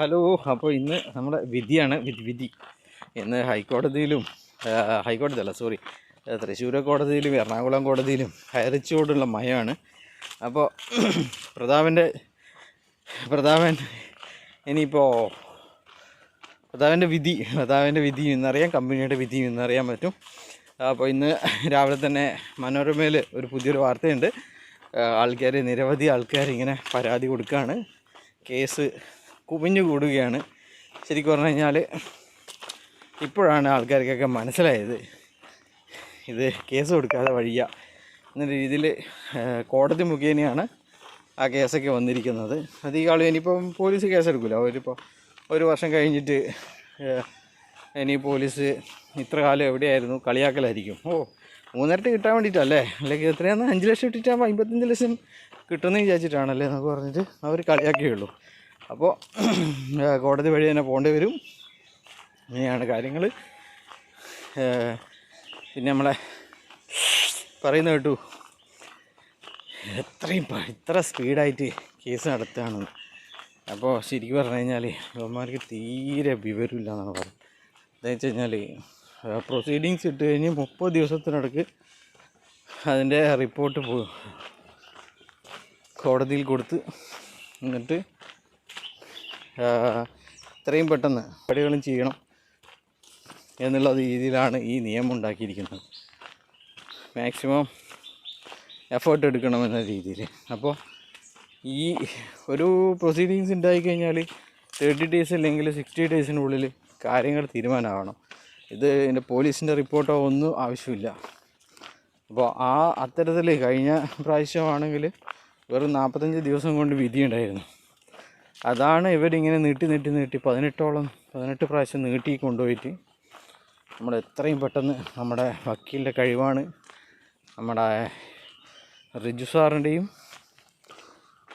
Hello അപ്പോൾ ഇന്ന് നമ്മുടെ വിധിയാണ് വിധി വിധി. ഇന്ന് ഹൈക്കോടതിയിലും ഹൈക്കോടതി അല്ല സോറി തൃശ്ശൂർ കോടതിയിലും എറണാകുളം കോടതിയിലും ഹയറിച്ചോടുള്ള മയമാണ്. അപ്പോൾ പ്രതാപന്റെ പ്രതാപൻ ഇനിയിപ്പോൾ പ്രതാപന്റെ വിധി പ്രതാപന്റെ വിധി ഇന്നറിയാം കമ്പനിയുടെ വിധി ഇന്നറിയാൻ പറ്റും. അപ്പോൾ ഇന്ന് രാവിലെ തന്നെ മനോരമയിൽ ഒരു പുതിയൊരു വാർത്തയുണ്ട്. ആൾക്കാർ നിരവധി ആൾക്കാർ ഇങ്ങനെ പരാതി കൊടുക്കുകയാണ് കേസ് കുമിഞ്ഞു കൂടുകയാണ് ശരിക്കും പറഞ്ഞു കഴിഞ്ഞാൽ ഇപ്പോഴാണ് ആൾക്കാർക്കൊക്കെ മനസ്സിലായത് ഇത് കേസ് കൊടുക്കാതെ വഴിയ എന്ന രീതിയിൽ കോടതി മുഖേനയാണ് ആ കേസൊക്കെ വന്നിരിക്കുന്നത്. അത് ഈ ആളും ഇനിയിപ്പം പോലീസ് കേസെടുക്കില്ല അവരിപ്പോൾ ഒരു വർഷം കഴിഞ്ഞിട്ട് ഇനി പോലീസ് ഇത്ര കാലം എവിടെയായിരുന്നു? കളിയാക്കലായിരിക്കും. ഓ മൂന്നരട്ട് കിട്ടാൻ വേണ്ടിയിട്ടല്ലേ? അല്ലെങ്കിൽ എത്രയാണെന്ന് അഞ്ച് ലക്ഷം ഇട്ടിട്ടാകുമ്പോൾ അമ്പത്തഞ്ച് ലക്ഷം കിട്ടുമെന്ന് വിചാരിച്ചിട്ടാണല്ലേ എന്നൊക്കെ പറഞ്ഞിട്ട് അവർ കളിയാക്കുകയുള്ളൂ. അപ്പോൾ കോടതി വഴി തന്നെ പോകേണ്ടി വരും. ഇങ്ങനെയാണ് കാര്യങ്ങൾ പിന്നെ നമ്മളെ പറയുന്ന കേട്ടു. എത്രയും ഇത്ര സ്പീഡായിട്ട് കേസ് നടത്തുകയാണെന്ന് അപ്പോൾ ശരിക്കും പറഞ്ഞു കഴിഞ്ഞാൽ ഇവന്മാർക്ക് തീരെ വിവരമില്ല എന്നാണ് പറയുന്നത് എന്താ വെച്ച് കഴിഞ്ഞാൽ പ്രൊസീഡിങ്സ് ഇട്ട് കഴിഞ്ഞ് മുപ്പത് ദിവസത്തിനടക്ക് അതിന്റെ റിപ്പോർട്ട് കോടതിയിൽ കൊടുത്ത് എന്നിട്ട് ആ, ഇത്രയും പെട്ടെന്ന് പടികളും ചെയ്യണം എന്നുള്ള രീതിയിലാണ് ഈ നിയമം ഉണ്ടാക്കിയിരിക്കുന്നത്. മാക്സിമം എഫേർട്ട് എടുക്കണമെന്ന രീതിയിൽ. അപ്പോൾ ഈ ഒരു പ്രൊസീഡിങ്സ് ഉണ്ടായി കഴിഞ്ഞാൽ തേർട്ടി ഡേയ്സ് അല്ലെങ്കിൽ സിക്സ്റ്റി ഡേയ്സിനുള്ളിൽ കാര്യങ്ങൾ തീരുമാനമാവണം. ഇത് എന്റെ പോലീസിന്റെ റിപ്പോർട്ടോ ഒന്നും ആവശ്യമില്ല. അപ്പോൾ ആ അത്തരത്തിൽ കഴിഞ്ഞ പ്രാവശ്യമാണെങ്കിൽ വെറും നാൽപ്പത്തഞ്ച് ദിവസം കൊണ്ട് വിധിയുണ്ടായിരുന്നു. അതാണ് ഇവരിങ്ങനെ നീട്ടി നീട്ടി നീട്ടി പതിനെട്ടോളം പതിനെട്ട് പ്രാവശ്യം നീട്ടി കൊണ്ടുപോയിട്ട് നമ്മൾ എത്രയും പെട്ടെന്ന് നമ്മുടെ വക്കീലിന്റെ കഴിവാണ്. നമ്മുടെ റിജു സാറിന്റെയും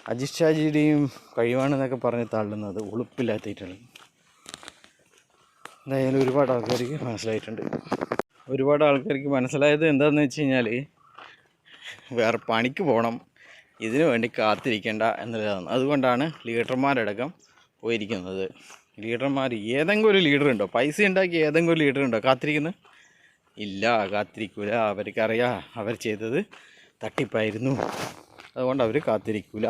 അജിത് ഷാജിയുടെയും കഴിവാണെന്നൊക്കെ പറഞ്ഞ് തള്ളുന്നത് ഉളുപ്പില്ലാത്തിട്ടുള്ളത് എന്തായാലും ഒരുപാട് ആൾക്കാർക്ക് മനസ്സിലായിട്ടുണ്ട്. ഒരുപാട് ആൾക്കാർക്ക് മനസ്സിലായത് എന്താണെന്ന് വെച്ച് കഴിഞ്ഞാൽ വേറെ പണിക്ക് പോകണം ഇതിനു വേണ്ടി കാത്തിരിക്കേണ്ട എന്നുള്ളതാണ്. അതുകൊണ്ടാണ് ലീഡർമാരടക്കം പോയിരിക്കുന്നത്. ലീഡർമാർ ഏതെങ്കിലും ഒരു ലീഡർ ഉണ്ടോ? പൈസ ഉണ്ടാക്കി ഏതെങ്കിലും ഒരു ലീഡർ ഉണ്ടോ? കാത്തിരിക്കുന്നത് ഇല്ല കാത്തിരിക്കൂല. അവർക്കറിയാം അവർ ചെയ്തത് തട്ടിപ്പായിരുന്നു. അതുകൊണ്ട് അവർ കാത്തിരിക്കൂല.